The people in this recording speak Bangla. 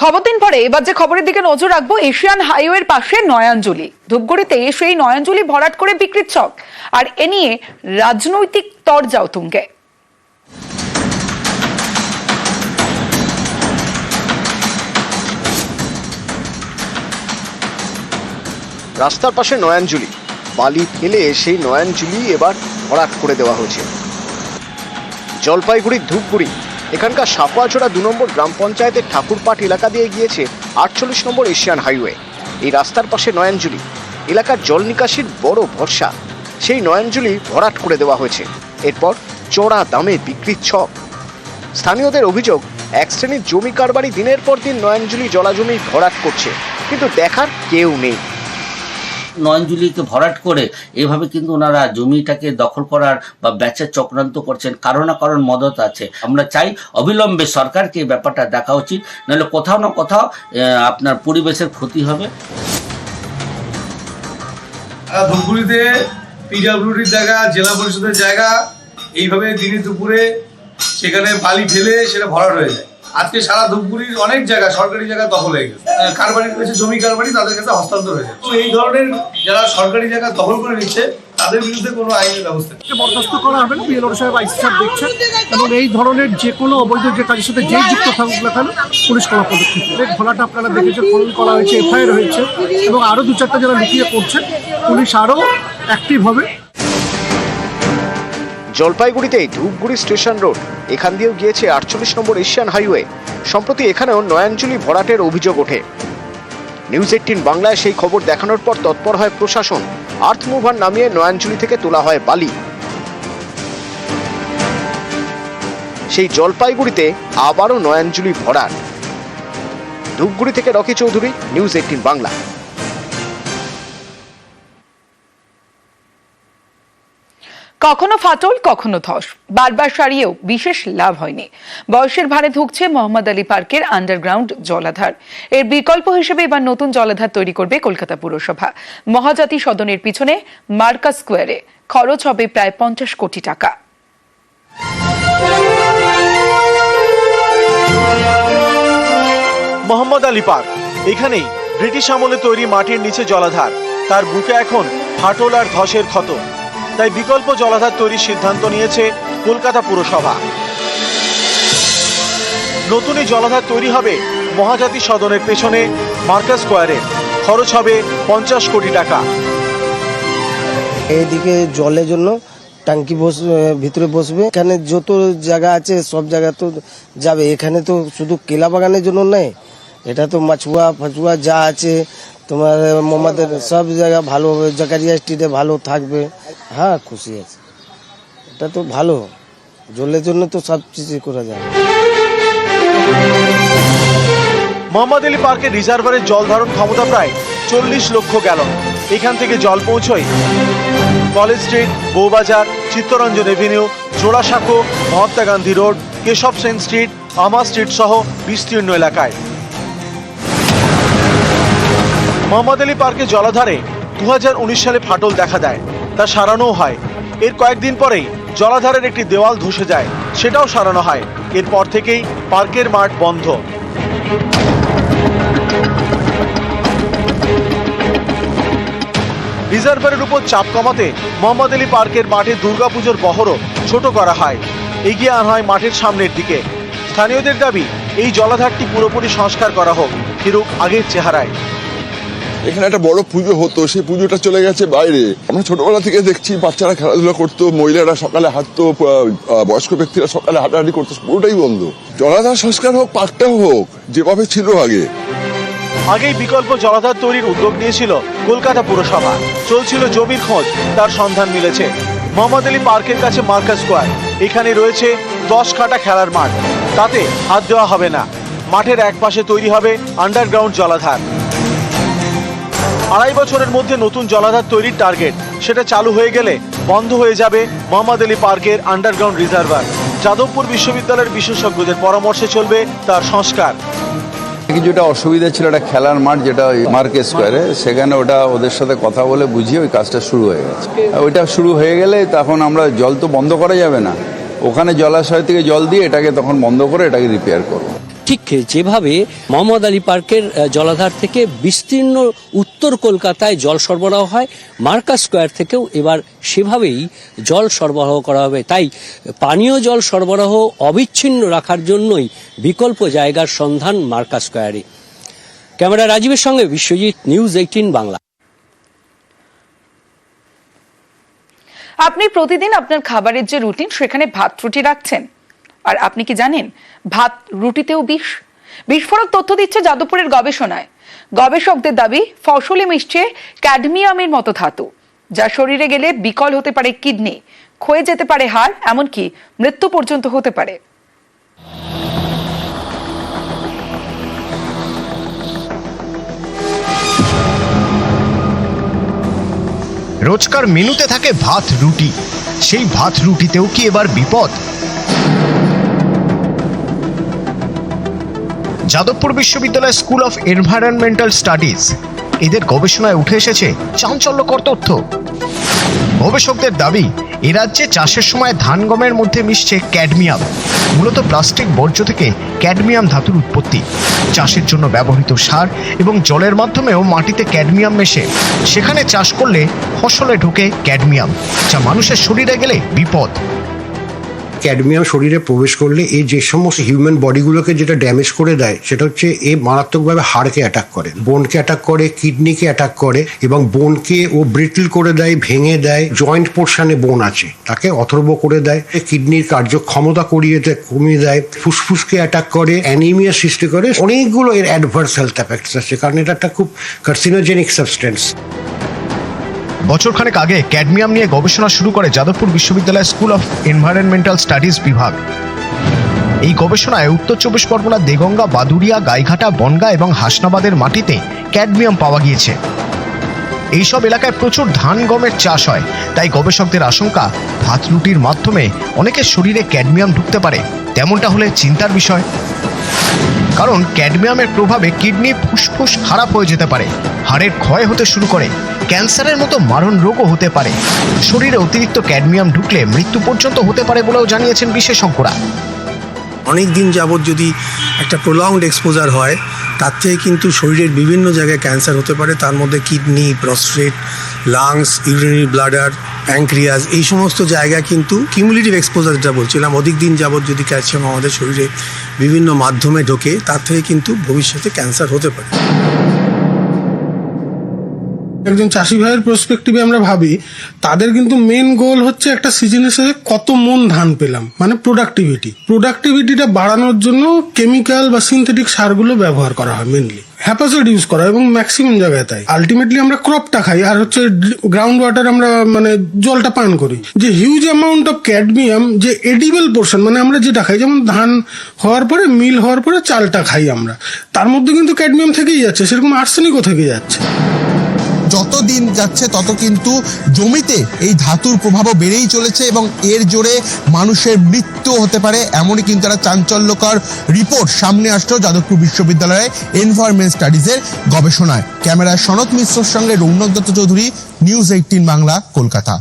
খবর দিন পরে, এবার যে খবরের দিকে নজর রাখব, এশিয়ান হাইওয়ের পাশে নয়াঞ্জলি। ধূপগুড়িতে সেই নয়াঞ্জলি ভরাট করে বিক্রির ছক। আর এ নিয়ে রাজনৈতিক তরজাও তুঙ্গে। রাস্তার পাশে নয়াঞ্জলি। বালি ফেলে সেই নয়াঞ্জলি এবার ভরাট করে দেওয়া হয়েছে। জলপাইগুড়ির ধূপগুড়ি এখানকার সাফুয়াছড়া দু নম্বর গ্রাম পঞ্চায়েতের ঠাকুরপাট এলাকা দিয়ে গিয়েছে আটচল্লিশ নম্বর এশিয়ান হাইওয়ে। এই রাস্তার পাশে নয়াঞ্জলি। এলাকার জল নিকাশির বড় ভরসা। সেই নয়াঞ্জলি ভরাট করে দেওয়া হয়েছে। এরপর চড়া দামে বিক্রির ছক। স্থানীয়দের অভিযোগ, এক শ্রেণির জমি কারবারি দিনের পর দিন নয়াঞ্জলি জলাজমি ভরাট করছে। কিন্তু দেখার কেউ নেই। নয়নজুলিকে ভরাট করে এভাবে কিন্তু ওনারা জমিটাকে দখল করার বা বেচার চক্রান্ত করছেন, কারও না কারণ মদত আছে। আমরা চাই অবিলম্বে সরকারকে ব্যাপারটা দেখা উচিত, নাহলে কোথাও না কোথাও আপনার পরিবেশের ক্ষতি হবে। ধূপগুড়িতে পিডাব্লিউডির জায়গা, জেলা পরিষদের জায়গা, এইভাবে দিনে দুপুরে সেখানে বালি ফেলে সেটা ভরাট হয়ে যায়। আজকে সারা ধূপগুড়ির অনেক জায়গা সরকারি জায়গা দখল হয়ে গেছে। আহ, কারবারি রয়েছে? জমি কারবারি তাদের কাছে হস্তান্তর হয়ে যায় তো এই ধরনের যারা সরকারি জায়গা দখল করে নিচ্ছে তাদের বিরুদ্ধে কোনো আইনের ব্যবস্থা। বরখাস্ত করা হবে না? বিএলওর সাহেব আইসি সাহেব দেখছেন। এবং এই ধরনের যে কোনো অবৈধ যে কাজের সাথে যেই যুক্ত থাকুক না কেন পুলিশ করা পদক্ষেপ। ঘোলাটা আপনারা দেখেছেন ফোন করা হয়েছে এফআইআর হয়েছে। এবং আরও দু চারটা যারা লুকিয়ে করছে পুলিশ আরও অ্যাক্টিভ হবে। জলপাইগুড়িতে ধূপগুড়ি স্টেশন রোড, এখান দিয়েও গিয়েছে আটচল্লিশ নম্বর এশিয়ান হাইওয়ে। সম্প্রতি এখানেও নয়াঞ্জলি ভরাটের অভিযোগ ওঠে। নিউজ এইটিন বাংলায় সেই খবর দেখানোর পর তৎপর হয় প্রশাসন। আর্থ মুভার নামিয়ে নয়াঞ্জলি থেকে তোলা হয় বালি। সেই জলপাইগুড়িতে আবারও নয়াঞ্জলি ভরাট। ধূপগুড়ি থেকে রকি চৌধুরী, নিউজ এইটিন বাংলা। কখনো ফাটল, কখনো ধস। বারবার সারিয়েও বিশেষ লাভ হয়নি। বয়সের ভারে ধুকছে মোহাম্মদ আলী পার্কের আন্ডারগ্রাউন্ড জলাধার। এর বিকল্প হিসেবে এবার নতুন জলাধার তৈরি করবে কলকাতা পুরসভা। মহাজাতি সদনের পিছনে মার্কাস স্কোয়ারে খরচ হবে প্রায় পঞ্চাশ কোটি টাকা। মোহাম্মদ আলী পার্ক, এখানেই ব্রিটিশ আমলে তৈরি মাটির নিচে জলাধার। তার বুকে এখন ফাটল আর ধসের ক্ষত। তাই বিকল্প জলাধার তৈরির সিদ্ধান্ত নিয়েছে কলকাতা পুরসভা। নতুন এই জলাধার তৈরি হবে মহাজাতি সদনের পেছনে মার্কাস স্কোয়ারে। খরচ হবে পঞ্চাশ কোটি টাকা। এইদিকে জলের জন্য ট্যাঙ্কি বস ভিতরে বসবে। এখানে যত জায়গা আছে, সব জায়গা তো যাবে। এখানে তো শুধু কেলা বাগানের জন্য নেই এটা তো মাছুয়া ফাচুয়া যা আছে তোমার মোহাম্মদের সব জায়গা ভালো হবে, জাকারিয়া স্ট্রিটে ভালো থাকবে। হ্যাঁ খুশি আছে। এটা তো ভালো। জলের জন্য তো সব কিছু করা যায়। মোহাম্মদ আলী পার্কের রিজার্ভারের জল ধারণ ক্ষমতা প্রায় চল্লিশ লক্ষ গ্যালন। এখান থেকে জল পৌঁছয় college street Bowbazar Chittaranjan avenue Jorasanko Mahatma Gandhi road Keshab Sen street, আমা স্ট্রিট সহ বিস্তীর্ণ এলাকায়। মোহাম্মদ আলী পার্কে জলাধারে দু হাজার উনিশ সালে ফাটল দেখা দেয়, তা সারানোও হয়। এর কয়েকদিন পরেই জলাধারের একটি দেওয়াল ধসে যায়, সেটাও সারানো হয়। এরপর থেকেই পার্কের মাঠ বন্ধ। রিজার্ভারের উপর চাপ কমাতে মোহাম্মদ আলী পার্কের মাঠে দুর্গাপুজোর বহরও ছোট করা হয়। এগিয়ে আনা হয় মাঠের সামনের দিকে। স্থানীয়দের দাবি, এই জলাধারটি পুরোপুরি সংস্কার করা হোক, ফিরুক আগের চেহারায়। এখানে একটা বড় পুজো হতো, সেই পুজোটা চলে গেছে বাইরে। আমরা ছোটবেলা থেকে দেখছি, বাচ্চারা খেলাধুলা করতো, মহিলারা সকালে হাঁটতো বয়স্ক ব্যক্তিরা সকালে হাঁটাহাঁটি করতো, পুরোটাই বন্ধ। জলাধার সংস্কার হোক, পার্কটাও হোক, যেভাবে ছিল আগে। আগেই বিকল্প জলাধার তৈরির উদ্যোগ নিয়েছিল কলকাতা পুরসভা। চলছিল জমির খোঁজ, তার সন্ধান মিলেছে। মোহাম্মদ আলী পার্কের কাছে মার্কাস স্কোয়ার। এখানে রয়েছে দশ কাটা খেলার মাঠ। তাতে হাত দেওয়া হবে না। মাঠের এক পাশে তৈরি হবে আন্ডারগ্রাউন্ড জলাধার। আড়াই বছরের মধ্যে নতুন জলাধার তৈরির টার্গেট সেটা চালু হয়ে গেলে বন্ধ হয়ে যাবে মোহাম্মদ আলী পার্কের আন্ডারগ্রাউন্ড রিজার্ভার যাদবপুর বিশ্ববিদ্যালয়ের বিশেষজ্ঞদের পরামর্শে চলবে তার সংস্কার। কিছুটা অসুবিধা ছিল একটা খেলার মাঠ যেটা ওই মার্কেট স্কোয়ারে। সেখানে ওটা ওদের সাথে কথা বলে বুঝিয়ে ওই কাজটা শুরু হয়ে গেছে। ওইটা শুরু হয়ে গেলে তখন আমরা জল তো বন্ধ করা যাবে না। ওখানে জলাশয় থেকে জল দিয়ে এটাকে তখন বন্ধ করে এটাকে রিপেয়ার করব। ঠিক যেভাবে মোহাম্মদ আলী পার্কের জলাধার থেকে বিস্তীর্ণ উত্তর কলকাতায় জল সরবরাহ হয় মার্কাস স্কোয়ার থেকেও এবার সেভাবেই জল সরবরাহ করা হবে। তাই পানীয় জল সরবরাহ অবিচ্ছিন্ন রাখার জন্যই বিকল্প জায়গার সন্ধান মার্কাস স্কোয়ারে। ক্যামেরা রাজীবের সঙ্গে বিশ্বজিৎ, নিউজ এইটিন বাংলা। আপনি প্রতিদিন আপনার খাবারের যে রুটিন, সেখানে ভাত রুটি রাখছেন? আর আপনি কি জানেন, ভাত, রুটিতেও বিষ? বিস্ফোরক তথ্য দিচ্ছে যাদবপুরের গবেষণায়। গবেষকদের দাবি, ফসলে মিশছে ক্যাডমিয়ামের মতো ধাতু, যা শরীরে গেলে বিকল হতে পারে কিডনি, ক্ষয়ে যেতে পারে হাড়, এমনকি মৃত্যু পর্যন্ত হতে পারে। রোজকার মেনুতে থাকে ভাত, রুটি। সেই ভাত, রুটিতেও কি এবার বিপদ? যাদবপুর বিশ্ববিদ্যালয় স্কুল অফ এনভায়রনমেন্টাল স্টাডিজ। এদের গবেষণায় উঠে এসেছে চাঞ্চল্যকর তথ্য। গবেষকদের দাবি, এ রাজ্যে চাষের সময় ধান গমের মধ্যে মিশছে ক্যাডমিয়াম। মূলত প্লাস্টিক বর্জ্য থেকে ক্যাডমিয়াম ধাতুর উৎপত্তি। চাষের জন্য ব্যবহৃত সার এবং জলের মাধ্যমেও মাটিতে ক্যাডমিয়াম মেশে। সেখানে চাষ করলে ফসলে ঢোকে ক্যাডমিয়াম, যা মানুষের শরীরে গেলে বিপদ। ক্যাডমিয়াম শরীরে প্রবেশ করলে এই যে সমস্ত হিউম্যান বডিগুলোকে যেটা ড্যামেজ করে দেয়, সেটা হচ্ছে এ মারাত্মকভাবে হাড়কে অ্যাটাক করে বোনকে অ্যাটাক করে কিডনিকে অ্যাটাক করে এবং বোনকে ও ব্রিটল করে দেয়, ভেঙে দেয় জয়েন্ট পোর্শনে বোন আছে, তাকে অথর্ব করে দেয় কিডনির কার্যক্ষমতা করিয়ে কমিয়ে দেয়, ফুসফুসকে অ্যাটাক করে অ্যানিমিয়া সৃষ্টি করে, অনেকগুলো এর অ্যাডভার্স হেলথ এফেক্টস আছে, কারণ এটা একটা খুব কার্সিনোজেনিক সাবস্টেন্স বছরখানেক আগে ক্যাডমিয়াম নিয়ে গবেষণা শুরু করে যাদবপুর বিশ্ববিদ্যালয় স্কুল অফ এনভায়রনমেন্টাল স্টাডিজ বিভাগ। এই গবেষণায় উত্তর চব্বিশ পরগনা, দেগঙ্গা বাদুরিয়া গাইঘাটা, বনগা এবং হাসনাবাদের মাটিতে ক্যাডমিয়াম পাওয়া গিয়েছে। এইসব এলাকায় প্রচুর ধান গমের চাষ হয়, তাই গবেষকদের আশঙ্কা, ভাত রুটির মাধ্যমে অনেকের শরীরে ক্যাডমিয়াম ঢুকতে পারে, তেমনটা হলে চিন্তার বিষয়। কারণ ক্যাডমিয়ামের প্রভাবে কিডনি ফুসফুস খারাপ হয়ে যেতে পারে, হাড়ের ক্ষয় হতে শুরু করে, ক্যান্সারের মতো মারণ রোগও হতে পারে। শরীরে অতিরিক্ত ক্যাডমিয়াম ঢুকলে মৃত্যু পর্যন্ত হতে পারে বলেও জানিয়েছেন বিশেষজ্ঞরা। অনেক দিন যাবৎ যদি একটা প্রলংড এক্সপোজার হয়, তার থেকে কিন্তু শরীরের বিভিন্ন জায়গায় ক্যান্সার হতে পারে। তার মধ্যে kidney prostate lungs urinary bladder pancreas এই সমস্ত জায়গা কিন্তু কিউমুলেটিভ এক্সপোজার যেটা বলছিলাম অধিক দিন যাবৎ যদি ক্যালসিয়াম আমাদের শরীরে বিভিন্ন মাধ্যমে ঢোকে, তার থেকে কিন্তু ভবিষ্যতে ক্যান্সার হতে পারে। একজন চাষি ভাইয়ের প্রসপেক্টিভে আমরা ভাবি, তাদের কিন্তু মেন গোল হচ্ছে একটা সিজনের সাথে কত মন ধান পেলাম মানে প্রোডাক্টিভিটি প্রোডাক্টিভিটিটা বাড়ানোর জন্য কেমিক্যাল বা সিনথেটিক সারগুলো ব্যবহার করা হয় মেনলি হ্যাপাসাইড ইউজ করা এবং ম্যাক্সিমাম জায়গায় তাই। আলটিমেটলি আমরা ক্রপটা খাই আর হচ্ছে গ্রাউন্ড ওয়াটার আমরা মানে জলটা পান করি। যে হিউজ অ্যামাউন্ট অফ ক্যাডমিয়াম যে এডিবল পোর্শন মানে আমরা যেটা খাই, যেমন ধান হওয়ার পরে, মিল হওয়ার পরে চালটা খাই আমরা। তার মধ্যে কিন্তু ক্যাডমিয়াম থেকেই যাচ্ছে, সেরকম আর্সেনিকও থেকে যাচ্ছে। যত দিন যাচ্ছে তত কিন্তু জমিতে এই ধাতুর প্রভাবও বেড়েই চলেছে এবং এর জোরে মানুষের মৃত্যু হতে পারে। এমনই কিন্তু একটা চাঞ্চল্যকর রিপোর্ট সামনে আসলো যাদবপুর বিশ্ববিদ্যালয়ের এনভায়রনমেন্ট স্টাডিজের গবেষণায়। ক্যামেরায় সনৎ মিশ্রর সঙ্গে রৌনক দত্ত চৌধুরী, নিউজ এইটিন বাংলা, কলকাতা।